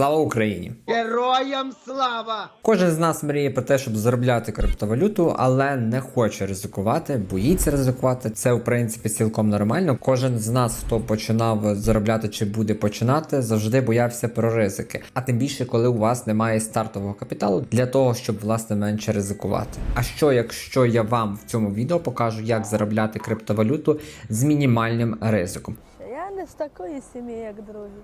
Слава Україні! Героям слава! Кожен з нас мріє про те, щоб заробляти криптовалюту, але не хоче ризикувати, боїться ризикувати. Це в принципі цілком нормально. Кожен з нас, хто починав заробляти чи буде починати, завжди боявся про ризики. А тим більше, коли у вас немає стартового капіталу для того, щоб власне менше ризикувати. А що, якщо я вам в цьому відео покажу, як заробляти криптовалюту з мінімальним ризиком? Я не з такої сім'ї, як другі.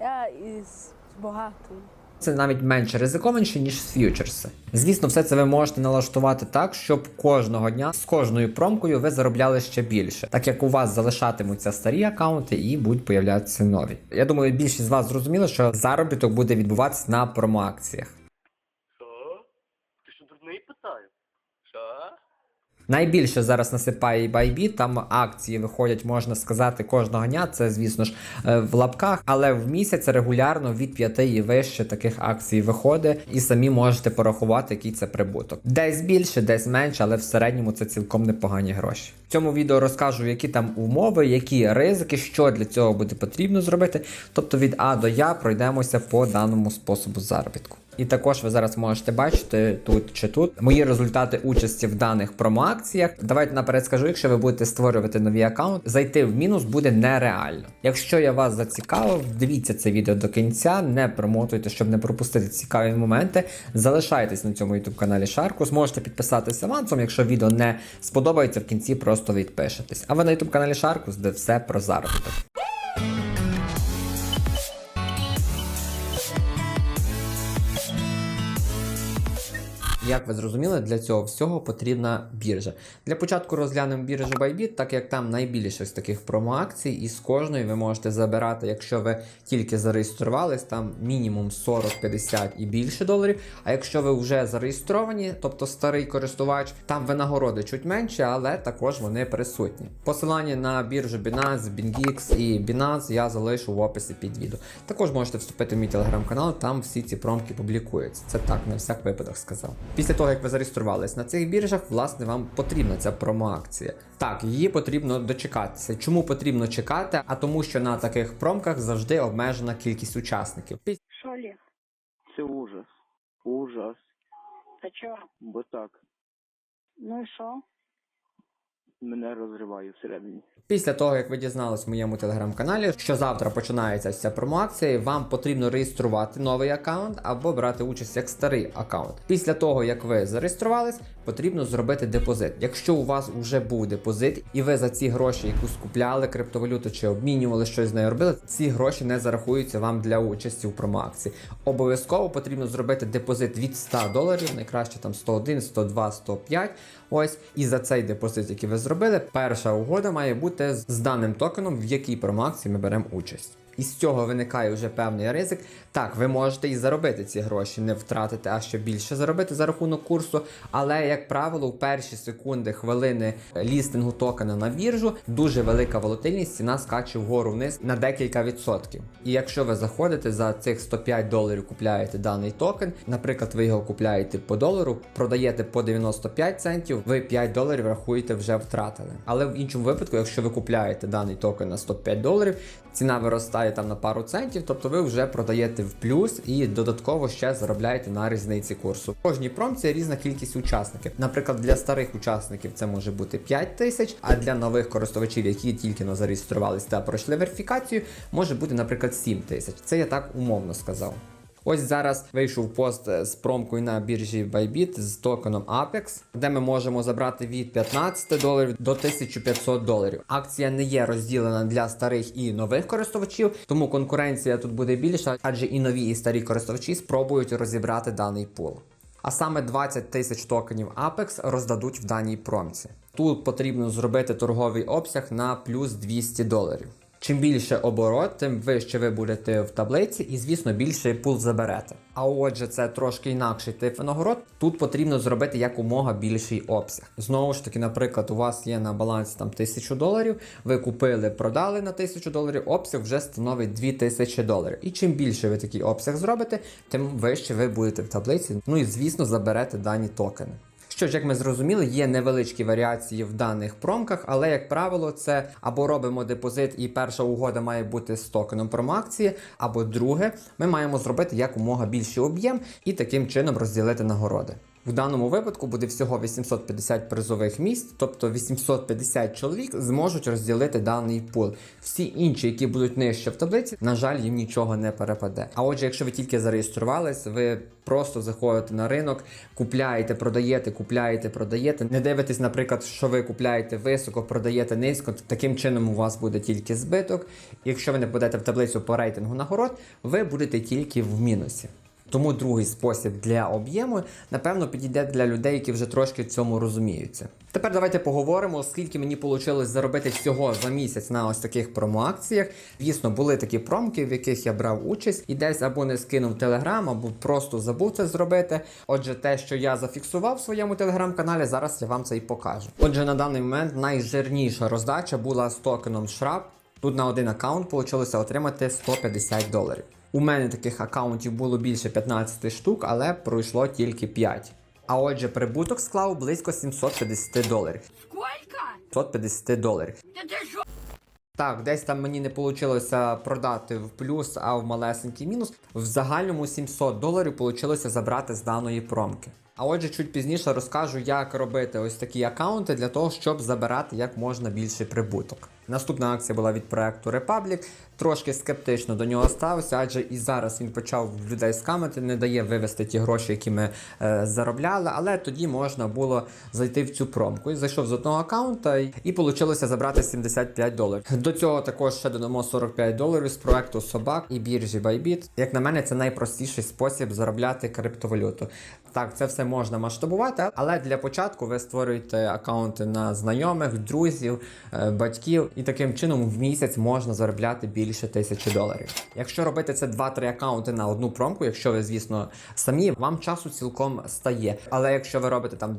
Я із багатої. Це навіть менше ризикованіше, ніж ф'ючерси. Звісно, все це ви можете налаштувати так, щоб кожного дня з кожною промкою ви заробляли ще більше, так як у вас залишатимуться старі аккаунти і будуть появлятися нові. Я думаю, більшість з вас зрозуміло, що заробіток буде відбуватися на промоакціях. Що? Ти що дурний питаю? Що? Найбільше зараз насипає і Bybit, там акції виходять, можна сказати, кожного дня. Це, звісно ж, е, в лапках, але в місяць регулярно від 5 і вище таких акцій виходить, і самі можете порахувати, який це прибуток. Десь більше, десь менше, але в середньому це цілком непогані гроші. В цьому відео розкажу, які там умови, які ризики, що для цього буде потрібно зробити. Тобто від А до Я пройдемося по даному способу заробітку. І також ви зараз можете бачити тут чи тут мої результати участі в даних промоакціях. Давайте наперед скажу, якщо ви будете створювати нові аккаунт, зайти в мінус буде нереально. Якщо я вас зацікавив, дивіться це відео до кінця, не промотуйте, щоб не пропустити цікаві моменти. Залишайтесь на цьому youtube каналі Шарку, зможете підписатися авансом. Якщо відео не сподобається, в кінці просто відпишетесь. А ви на youtube каналі Шаркус, де все про заробіток. Як ви зрозуміли, для цього всього потрібна біржа. Для початку розглянемо біржу Bybit, так як там найбільше з таких промоакцій, і з кожної ви можете забирати, якщо ви тільки зареєструвались, там мінімум 40-50 і більше доларів. А якщо ви вже зареєстровані, тобто старий користувач, там винагороди чуть менше, але також вони присутні. Посилання на біржу Binance, BingX і Binance я залишу в описі під відео. Також можете вступити в мій телеграм-канал, там всі ці промки публікуються. Це так, на всяк випадок сказав. Після того, як ви зареєструвались на цих біржах, власне, вам потрібна ця промоакція. Так, її потрібно дочекатися. Чому потрібно чекати? А тому, що на таких промках завжди обмежена кількість учасників. Пі- Що, Олег? Це ужас. Ужас. Та чого? Бо так, Ну і що? Мене розриває всередині. Після того, як ви дізнались в моєму телеграм-каналі, що завтра починається ця промоакція, вам потрібно реєструвати новий аккаунт або брати участь як старий аккаунт. Після того, як ви зареєструвались, потрібно зробити депозит. Якщо у вас вже був депозит, і ви за ці гроші, яку скупляли криптовалюту чи обмінювали щось з нею робили, ці гроші не зарахуються вам для участі у промоакції. Обов'язково потрібно зробити депозит від 100 доларів, найкраще там 101, 102, 105. Ось і за цей депозит, який ви зробили, перша угода має бути з даним токеном, в якій промоакції ми беремо участь. І з цього виникає вже певний ризик. Так, ви можете і заробити ці гроші, не втратити, а ще більше заробити за рахунок курсу. Але, як правило, в перші секунди, хвилини лістингу токена на біржу дуже велика волатильність, ціна скаче вгору вниз на декілька відсотків. І якщо ви заходите за цих 105 доларів, купляєте даний токен, наприклад, ви його купляєте по долару, продаєте по 95 центів, ви 5 доларів рахуєте вже втратили. Але в іншому випадку, якщо ви купляєте даний токен на 105 доларів, ціна виростає там на пару центів, тобто ви вже продаєте в плюс і додатково ще заробляєте на різниці курсу. В кожній промці різна кількість учасників. Наприклад, для старих учасників це може бути 5 тисяч, а для нових користувачів, які тільки но зареєструвалися та пройшли верифікацію, може бути, наприклад, 7 тисяч. Це я так умовно сказав. Ось зараз вийшов пост з промкою на біржі Bybit з токеном Apex, де ми можемо забрати від 15 доларів до 1500 доларів. Акція не є розділена для старих і нових користувачів, тому конкуренція тут буде більша, адже і нові, і старі користувачі спробують розібрати даний пул. А саме 20 тисяч токенів Apex роздадуть в даній промці. Тут потрібно зробити торговий обсяг на плюс 200 доларів. Чим більше оборот, тим вище ви будете в таблиці, і звісно більше пул заберете. А отже, це трошки інакший тип винагород. Тут потрібно зробити якомога більший обсяг. Знову ж таки, наприклад, у вас є на балансі там 1000 доларів, ви купили, продали на 1000 доларів, обсяг вже становить 2000 доларів. І чим більше ви такий обсяг зробите, тим вище ви будете в таблиці. Ну і звісно, заберете дані токени. Що ж, як ми зрозуміли, є невеличкі варіації в даних промках, але як правило, це або робимо депозит, і перша угода має бути з токеном промоакції, або друге, ми маємо зробити якомога більший об'єм і таким чином розділити нагороди. В даному випадку буде всього 850 призових місць, тобто 850 чоловік зможуть розділити даний пул. Всі інші, які будуть нижче в таблиці, на жаль, їм нічого не перепаде. А отже, якщо ви тільки зареєструвались, ви просто заходите на ринок, купляєте, продаєте, купляєте, продаєте. Не дивитесь, наприклад, що ви купляєте високо, продаєте низько. Таким чином у вас буде тільки збиток. Якщо ви не будете в таблицю по рейтингу нагород, ви будете тільки в мінусі. Тому другий спосіб для об'єму, напевно, підійде для людей, які вже трошки в цьому розуміються. Тепер давайте поговоримо, скільки мені вийшло заробити всього за місяць на ось таких промоакціях. Звісно, були такі промки, в яких я брав участь, і десь або не скинув телеграм, або просто забув це зробити. Отже, те, що я зафіксував в своєму телеграм-каналі, зараз я вам це і покажу. Отже, на даний момент найжирніша роздача була з токеном Shrap. Тут на один аккаунт вийшло отримати 150 доларів. У мене таких аккаунтів було більше 15 штук, але пройшло тільки 5. А отже, прибуток склав близько 750 доларів. Скільки? 750 доларів. Так, десь там мені не вийшло продати в плюс, а в малесенький мінус. В загальному 700 доларів вийшло забрати з даної промки. А отже, чуть пізніше розкажу, як робити ось такі аккаунти для того, щоб забирати як можна більший прибуток. Наступна акція була від проекту Republic. Трошки скептично до нього ставився, адже і зараз він почав людей скамити, не дає вивести ті гроші, які ми е, заробляли. Але тоді можна було зайти в цю промку. І зайшов з одного аккаунта і, і вийшло забрати 75 доларів. До цього також ще додамо 45 доларів з проекту Собак і біржі Bybit. Як на мене, це найпростіший спосіб заробляти криптовалюту. Так, це все можна масштабувати, але для початку ви створюєте аккаунти на знайомих, друзів, е, батьків, і таким чином в місяць можна заробляти більше тисячі доларів. Якщо робити це 2-3 аккаунти на одну промку, якщо ви, звісно, самі, вам часу цілком стає. Але якщо ви робите там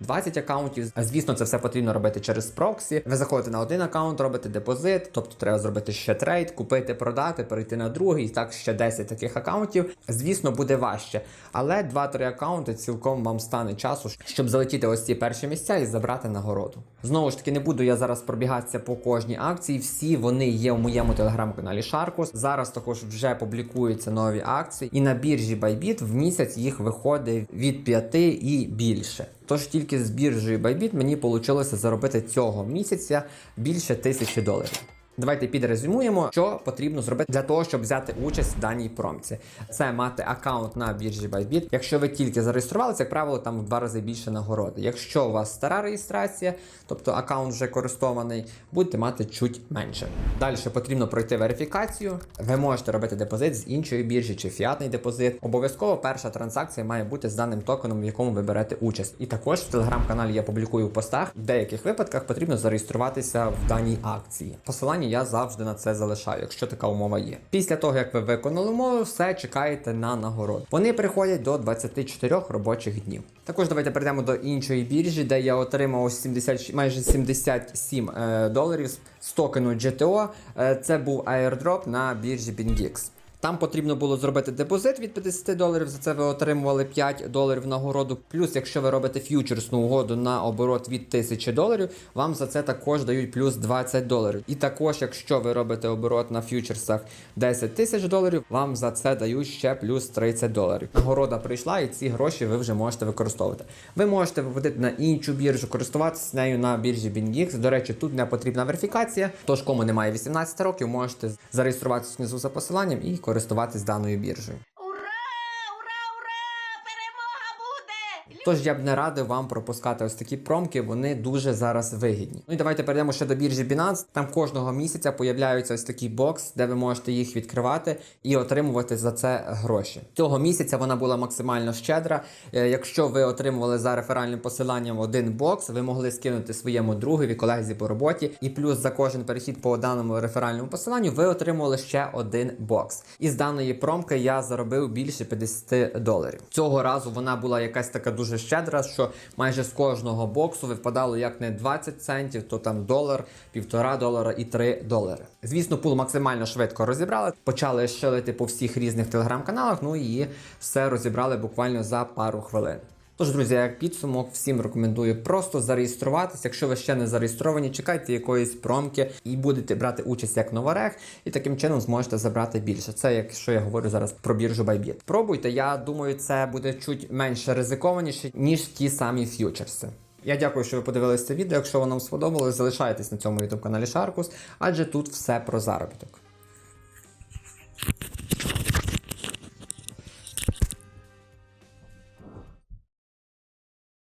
10-20 аккаунтів, звісно, це все потрібно робити через проксі. Ви заходите на один аккаунт, робите депозит, тобто треба зробити ще трейд, купити, продати, перейти на другий, так ще 10 таких аккаунтів. Звісно, буде важче. Але 2-3 аккаунти цілком вам стане часу, щоб залетіти ось ці перші місця і забрати нагороду. Знову ж таки, не буду я зараз пробігатися по кожній акції. Всі вони є в моєму телеграм-каналі Sharkus. Зараз також вже публікуються нові акції, і на біржі Bybit в місяць їх виходить від 5 і більше. Тож тільки з біржею Bybit мені вийшло заробити цього місяця більше тисячі доларів. Давайте підрезюмуємо, що потрібно зробити для того, щоб взяти участь в даній промці. Це мати аккаунт на біржі Bybit. Якщо ви тільки зареєструвалися, як правило, там в два рази більше нагороди. Якщо у вас стара реєстрація, тобто аккаунт вже користований, будете мати чуть менше. Далі потрібно пройти верифікацію. Ви можете робити депозит з іншої біржі чи фіатний депозит. Обов'язково перша транзакція має бути з даним токеном, в якому ви берете участь. І також в телеграм-каналі я публікую в постах. В деяких випадках потрібно зареєструватися в даній акції. Посилання я завжди на це залишаю, якщо така умова є. Після того, як ви виконали умову, все чекаєте на нагороду. Вони приходять до 24 робочих днів. Також давайте перейдемо до іншої біржі, де я отримав ось 70, майже 77 е, доларів з токену GTO. Е, це був airdrop на біржі BingX. Там потрібно було зробити депозит від 50 доларів. За це ви отримували 5 доларів нагороду. Плюс, якщо ви робите ф'ючерсну угоду на оборот від 1000 доларів, вам за це також дають плюс 20 доларів. І також, якщо ви робите оборот на ф'ючерсах 10 тисяч доларів, вам за це дають ще плюс 30 доларів. Нагорода прийшла, і ці гроші ви вже можете використовувати. Ви можете виводити на іншу біржу, користуватися нею на біржі BingX. До речі, тут не потрібна верифікація. Тож, кому немає 18 років, можете зареєструватися внизу за посиланням і користуватись даною біржею. Тож я б не радив вам пропускати ось такі промки, вони дуже зараз вигідні. Ну і давайте перейдемо ще до біржі Binance. Там кожного місяця появляються ось такий бокс, де ви можете їх відкривати і отримувати за це гроші. Цього місяця вона була максимально щедра. Е, Якщо ви отримували за реферальним посиланням один бокс, ви могли скинути своєму другові, колезі по роботі, і плюс за кожен перехід по даному реферальному посиланню ви отримували ще один бокс. Із даної промки я заробив більше 50 доларів. Цього разу вона була якась така дуже щедра, що майже з кожного боксу випадало як не 20 центів, то там долар, півтора долара і 3 долари. Звісно, пул максимально швидко розібрали. Почали шилити по всіх різних телеграм-каналах. Ну і все розібрали буквально за пару хвилин. Тож, друзі, як підсумок, всім рекомендую просто зареєструватися. Якщо ви ще не зареєстровані, чекайте якоїсь промки і будете брати участь як новорег, і таким чином зможете забрати більше. Це якщо я говорю зараз про біржу Bybit. Пробуйте, я думаю, це буде чуть менше ризикованіше, ніж ті самі ф'ючерси. Я дякую, що ви подивилися це відео. Якщо воно вам сподобалось, залишайтесь на цьому youtube каналі Sharkus, адже тут все про заробіток.